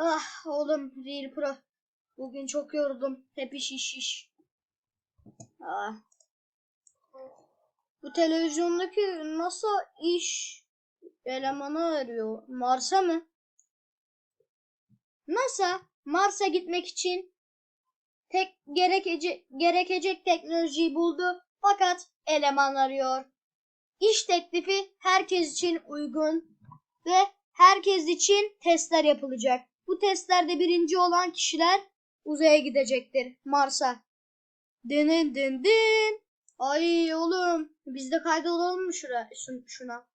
Ah oğlum Real Pro. Bugün çok yoruldum. Hep iş iş iş. Ah. Bu televizyondaki NASA iş elemanı arıyor. Mars'a mı? NASA Mars'a gitmek için tek gerekecek, gerekecek teknolojiyi buldu. Fakat eleman arıyor. İş teklifi herkes için uygun ve herkes için testler yapılacak. Bu testlerde birinci olan kişiler uzaya gidecektir. Mars'a. Dının dın dın. Ay oğlum biz de kaydolalım mı şura, şun- şuna?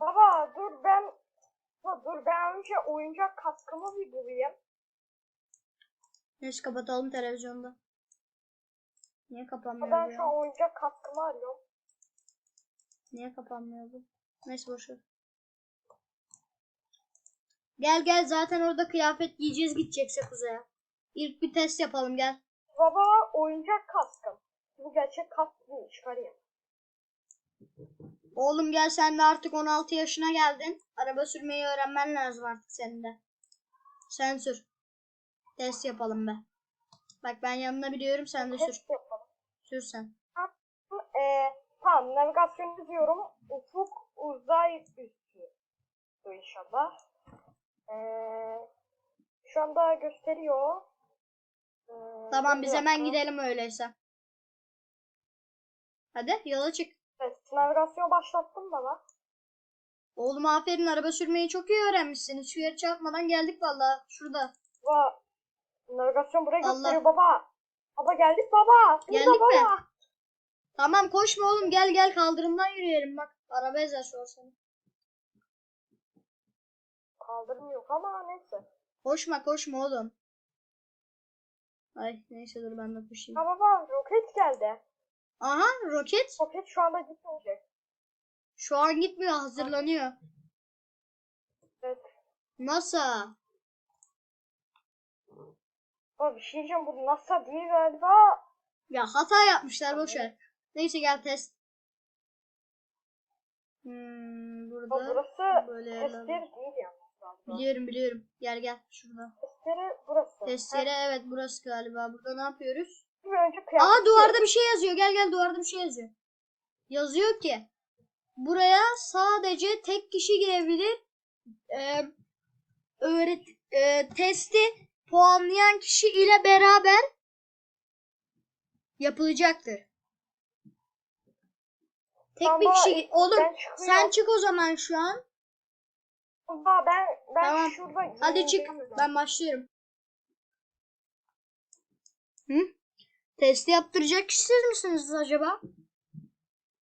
Baba dur ben dur ben önce oyuncak kaskımı bir bulayım. Neyse kapatalım televizyonda. Niye kapanmıyor Ben şu an oyuncak kaskımı arıyorum. Niye kapanmıyor bu? Neyse boşver. Gel gel zaten orada kıyafet giyeceğiz gideceksek uzaya. İlk bir test yapalım gel. Baba oyuncak kaskım. Bu gerçek kask değil çıkarayım. Oğlum gel sen de artık 16 yaşına geldin. Araba sürmeyi öğrenmen lazım artık senin de. Sen sür. Test yapalım be. Bak ben yanına biliyorum sen de sür. Test yapalım. Sür sen. Ee, tamam navigasyon diyorum. Ufuk uzay üstü. Bu inşallah. Ee, şu anda gösteriyor. Ee, Tamam biz hemen gidelim öyleyse. Hadi yola çık. Evet, navigasyon başlattım baba. Oğlum aferin araba sürmeyi çok iyi öğrenmişsin. Hiçbir yere çarpmadan geldik valla. Şurada. Va navigasyon buraya Allah. gösteriyor baba. Baba geldik baba. Burada Geldik mi? baba. Tamam koşma oğlum gel gel kaldırımdan yürüyelim bak. Araba ezer şu an yok ama neyse. Koşma koşma oğlum. Ay neyse dur ben de koşayım. Ha baba roket geldi. Aha roket Roket şu anda gitmeyecek. şu an gitmiyor hazırlanıyor. Evet. NASA. Baba bir şey diyeceğim bu NASA değil galiba. Ya hata yapmışlar boşver. Neyse gel test. Hmm, Baba burada burası böyle testleri değil galiba. Biliyorum biliyorum. Gel gel şurada. Testleri burası. Test Ha, evet burası galiba. Burada ne yapıyoruz? Bir önce kıyafet. Aa duvarda bir şey yazıyor. Gel gel duvarda bir şey yazıyor. Yazıyor ki buraya sadece tek kişi girebilir. Ee, öğret e, testi puanlayan kişi ile beraber yapılacaktır. Tek Tamam, bir kişi oğlum sen çık o zaman şu an. Baba ben ben Tamam. şurada Hadi çık. Ben başlıyorum. Hı? Testi yaptıracak kişi siz misiniz acaba?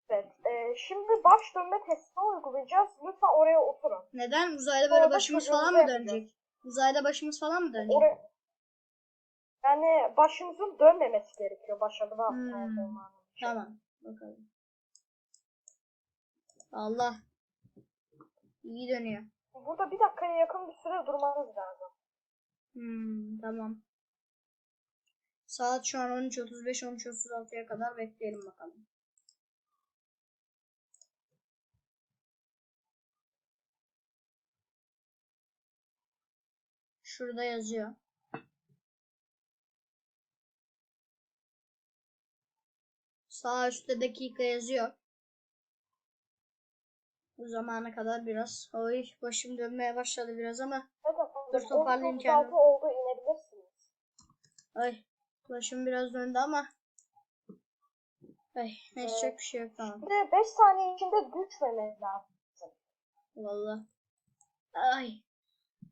Evet. Ee, şimdi baş dönme testini uygulayacağız. Lütfen oraya oturun. Neden? Uzayda böyle Orada başımız falan mı yapacağız. dönecek? Uzayda başımız falan mı dönecek? Oraya... Yani başımızın dönmemesi gerekiyor başarılı Hmm, için. Tamam. Bakalım. Allah. İyi dönüyor. Burada bir dakikaya yakın bir süre durmanız lazım. Hmm, tamam. Saat şu an 13.35 13.36'ya kadar bekleyelim bakalım. Şurada yazıyor. Sağ üstte dakika yazıyor. Bu zamana kadar biraz. Oy başım dönmeye başladı biraz ama. Evet efendim. Dur, toparlayayım 10.36 kendimi. oldu inebilirsiniz. Ay başım biraz döndü ama. Ay neyse çok bir şey yok tamam. Bir de 5 saniye içinde düşmemeniz lazım. Vallahi. Ay.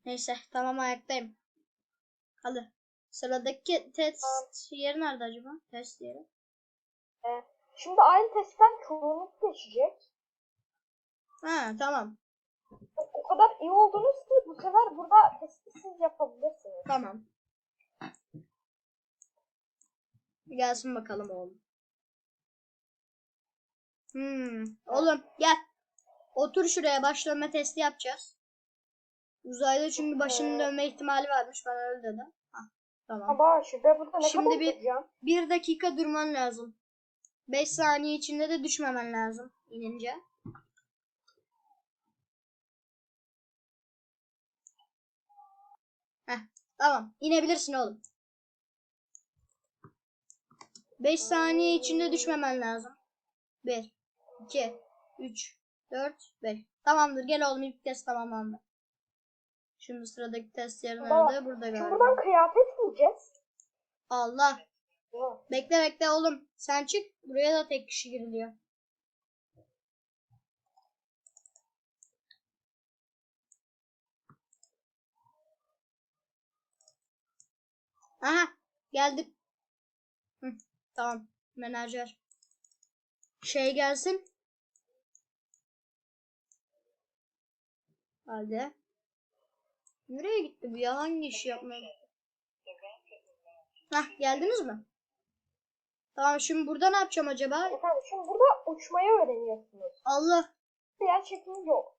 Neyse tamam ayaktayım. Hadi. Sıradaki test yeri nerede acaba? Test yeri. Ee, şimdi aynı testten çoğunluk geçecek. Ha tamam. O, o kadar iyi oldunuz ki bu sefer burada testi siz yapabilirsiniz. Tamam. Gelsin bakalım oğlum. Hmm. Oğlum gel. Otur şuraya baş dönme testi yapacağız. Uzayda çünkü başının dönme ihtimali varmış. Ben öyle dedim. Tamam. Ama ben burada ne Şimdi kadar bir- duracağım? Bir dakika durman lazım. 5 saniye içinde de düşmemen lazım inince. Heh, tamam. İnebilirsin oğlum. 5 saniye içinde düşmemen lazım. 1, 2, 3, 4, 5. Tamamdır. Gel oğlum ilk test tamamlandı. Şimdi sıradaki test yeri nerede? Burada galiba. buradan kıyafet mi yiyeceğiz? Allah. Bekle bekle oğlum. Sen çık. Buraya da tek kişi giriliyor. Aha. Geldim. Hı, tamam. Menajer. Şey gelsin. Hadi. Nereye gitti bu ya? Hangi işi yapmaya gitti? Hah geldiniz mi? Tamam şimdi burada ne yapacağım acaba? Efendim şimdi burada uçmayı öğreniyorsunuz. Allah. Yer çekimi yok.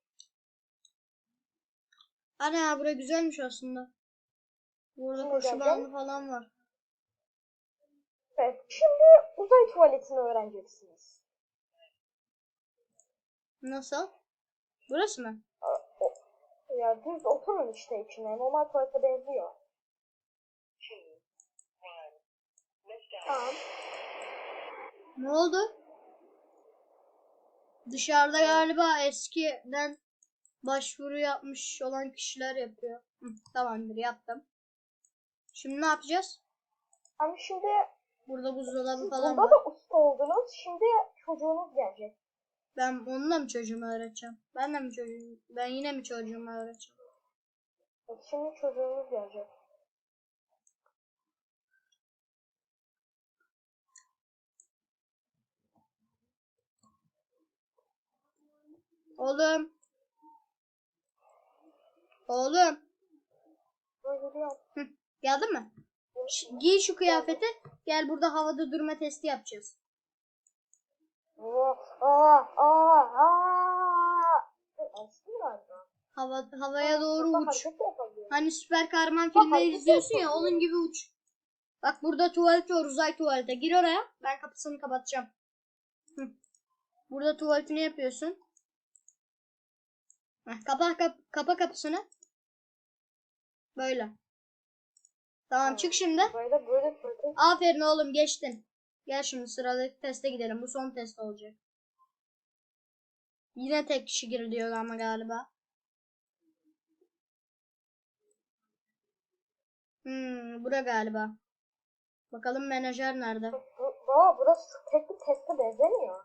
Ana bura güzelmiş aslında. Burada koşu bandı falan var. Evet. Şimdi uzay tuvaletini öğreneceksiniz. Nasıl? Burası mı? Ya düz oturun işte içine. Normal tuvalete benziyor. Tamam. Ne oldu? Dışarıda galiba eskiden başvuru yapmış olan kişiler yapıyor. Hı, tamamdır yaptım. Şimdi ne yapacağız? Ama şimdi Burada buzdolabı siz falan bunda var. da usta oldunuz. Şimdi çocuğunuz gelecek. Ben onunla mı çocuğumu öğreteceğim? Ben de mi çocuğum? Ben yine mi çocuğumu öğreteceğim? Şimdi çocuğunuz gelecek. Oğlum. Oğlum. Böyle geliyor. Geldin mi? Giy şu kıyafeti. Gel burada havada durma testi yapacağız. Hava, havaya doğru uç. Hani süper kahraman filmleri izliyorsun ya onun gibi uç. Bak burada tuvalet var uzay tuvalete. Gir oraya. Ben kapısını kapatacağım. Hı. Burada tuvaletini yapıyorsun. Heh, kapa, kap, kapa kapısını. Böyle. Tamam çık şimdi. Böyle böyle böyle. Aferin oğlum geçtin. Gel şimdi sıradaki teste gidelim. Bu son test olacak. Yine tek kişi giriliyor ama galiba. Hmm, bura galiba. Bakalım menajer nerede? Baba burası tek bir teste benzemiyor.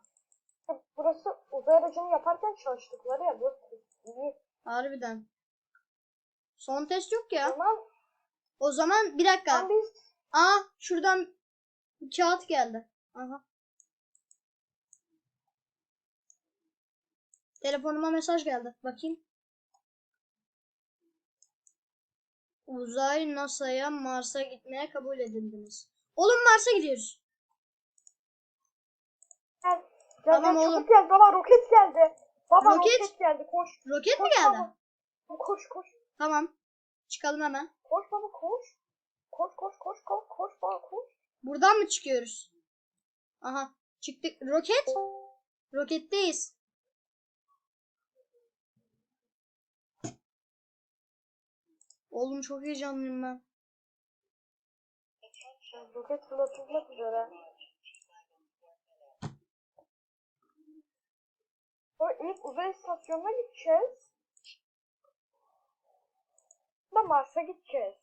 Burası uzay aracını yaparken çalıştıkları ya. Burası iyi. Harbiden. Son test yok ya. zaman O zaman bir dakika. biz Aa şuradan kağıt geldi. Aha. Telefonuma mesaj geldi. Bakayım. Uzay NASA'ya Mars'a gitmeye kabul edildiniz. Oğlum Mars'a gidiyoruz. Gel Tamam gel oğlum. çabuk gel. Baba roket geldi. Baba Roket? roket, geldi. Koş. Roket mi Koş geldi? baba. Koş koş. Tamam. Çıkalım hemen. Koş baba koş. Koş koş koş koş koş baba koş. Buradan mı çıkıyoruz? Aha. Çıktık. Roket. Roketteyiz. Oğlum çok heyecanlıyım ben. Roket fırlatılmak üzere. Sonra ilk uzay istasyonuna gideceğiz. Da Mars'a gideceğiz.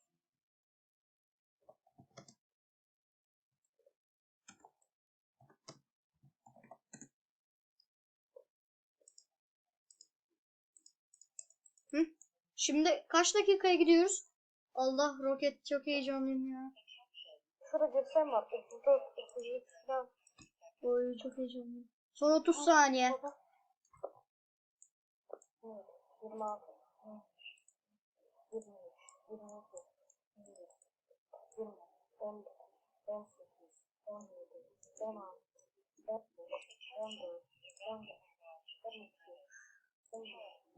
Şimdi kaç dakikaya gidiyoruz? Allah roket çok heyecanlıyım ya. Şurada girsem var. 34, 33 falan. Oy çok heyecanlıyım. Son 30 saniye. Baba. Evet, 26, 23, 22, 24, 20, 19, 18, 17, 16, 15, 14, 15, 12, 13,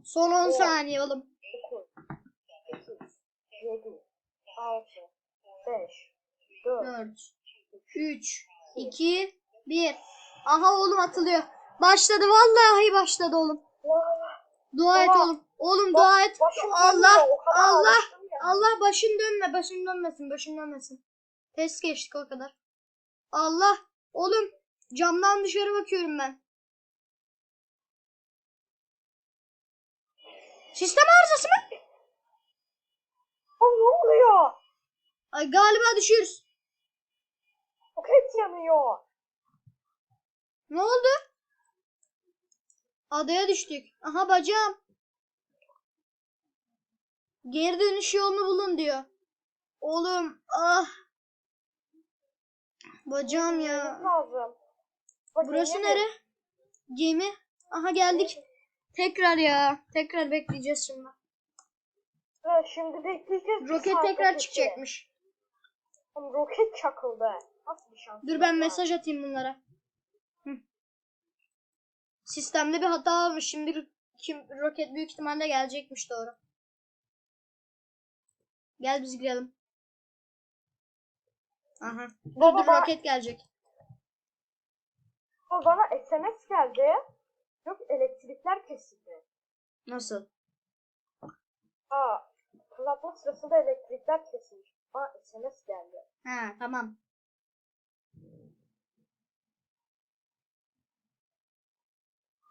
Son 10 Evet. saniye oğlum. 9, 8, 7, 6, 5, 4, 4, 3, 2, 1. Aha oğlum atılıyor. Başladı vallahi başladı oğlum. Dua et Baba, oğlum. Oğlum bak- dua et. Allah Allah. Allah başın dönme, başın dönmesin, başın dönmesin. Test geçtik o kadar. Allah, oğlum camdan dışarı bakıyorum ben. Sistem arızası mı? Aa, ne oluyor? Ay galiba düşüyoruz. Roket yanıyor. Ne oldu? Adaya düştük. Aha bacağım. Geri dönüş yolunu bulun diyor. Oğlum ah. Bacağım ya. Burası nere? Gemi. Aha geldik. Tekrar ya. Tekrar bekleyeceğiz şimdi. Evet, şimdi bekleyeceğiz. Roket tekrar çıkacakmış. Roket çakıldı. Nasıl bir şans? Dur ben mesaj atayım bunlara. Sistemde bir hata olmuş. Şimdi kim roket büyük ihtimalle gelecekmiş doğru. Gel biz girelim. Aha. Dur dur roket gelecek. Ama Bana SMS geldi. Yok elektrikler kesildi. Nasıl? Aa, fırlatma sırasında elektrikler kesilmiş. Bana SMS geldi. Ha tamam.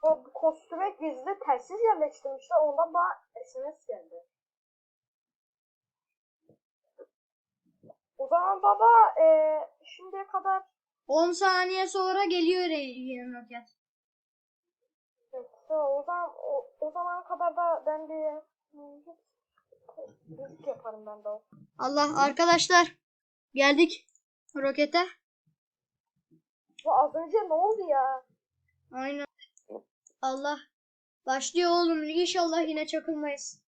O kostüme gizli telsiz yerleştirmişler. Ondan bana SMS geldi. O zaman baba eee şimdiye kadar 10 saniye sonra geliyor yeni roket. Yoksa o zaman o, o zamana kadar da ben bir müzik yaparım ben de. Allah arkadaşlar geldik rokete. Bu az önce ne oldu ya? Aynen. Allah. Başlıyor oğlum. İnşallah yine çakılmayız.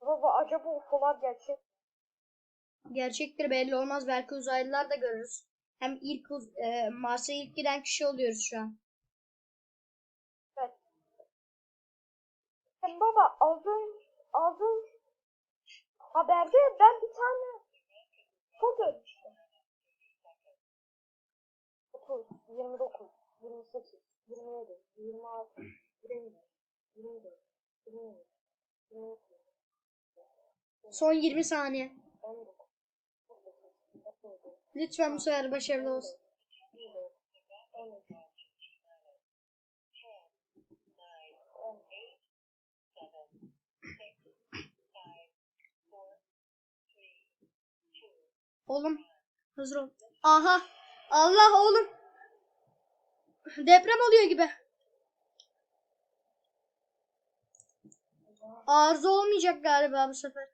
Baba acaba UFO'lar gerçek? Gerçektir belli olmaz. Belki uzaylılar da görürüz. Hem ilk e, Mars'a ilk giden kişi oluyoruz şu an. Evet. Hem baba az önce, az önce haberde ben bir tane UFO görmüştüm. 30, 29, 28, 27, 26, 27, 24, 23, 22, Son 20 saniye. 19, 18, Lütfen bu sefer başarılı olsun. 19, 13, 10, Oğlum hazır ol. Aha. Allah oğlum. Deprem oluyor gibi. Arıza olmayacak galiba bu sefer.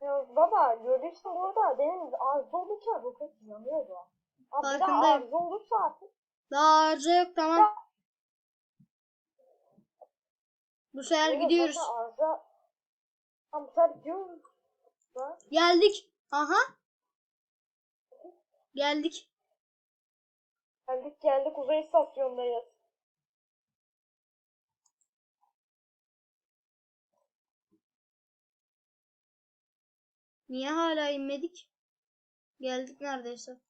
Ya baba gördüysen orada benim arıza olursa roket yanıyordu. Abi bir daha Farkındayım. arıza olursa artık Daha arıza yok tamam. Bu sefer Oğlum gidiyoruz. Arıza... Tam sen gidiyoruz. Lan, Geldik. Aha. Geldik. Geldik geldik uzay istasyonundayız. Niye hala inmedik? Geldik neredeyse.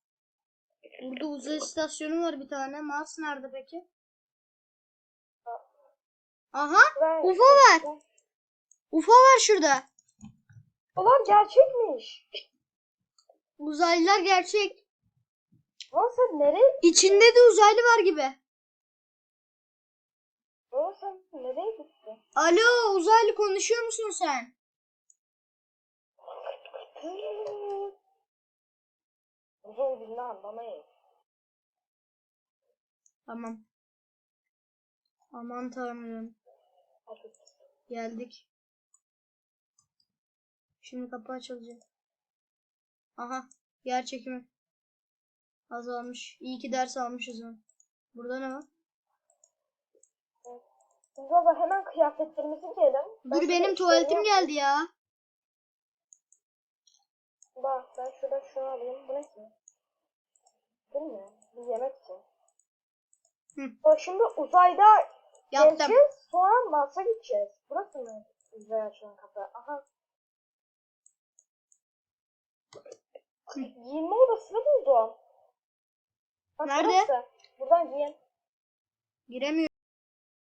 Burada uzay istasyonu var bir tane. Mars nerede peki? Aha. UFO var. UFO var şurada. Ulan gerçekmiş. Uzaylılar gerçek. Lan sen nereye? İçinde de uzaylı var gibi. Lan sen nereye gittin? Alo uzaylı konuşuyor musun sen? Uzun dilini anlamayın. Tamam. Aman tanrım. Geldik. Şimdi kapı açılacak. Aha. Yer çekimi. Azalmış. İyi ki ders almışız onu. Burada ne var? Baba hemen kıyafetlerimizi giyelim. Ben Dur şurada benim tuvaletim yapayım. geldi ya. Bak ben şurada şunu alayım. Bu ne ki? Değil mi? Bir yemek için. Hı. O şimdi uzayda Yaptım. gezeceğiz. Sonra Mars'a gideceğiz. Burası mı? Uzay açılan kapı. Aha. Giyinme odasını buldum. Nerede? burası. Buradan giyin. Giremiyorum.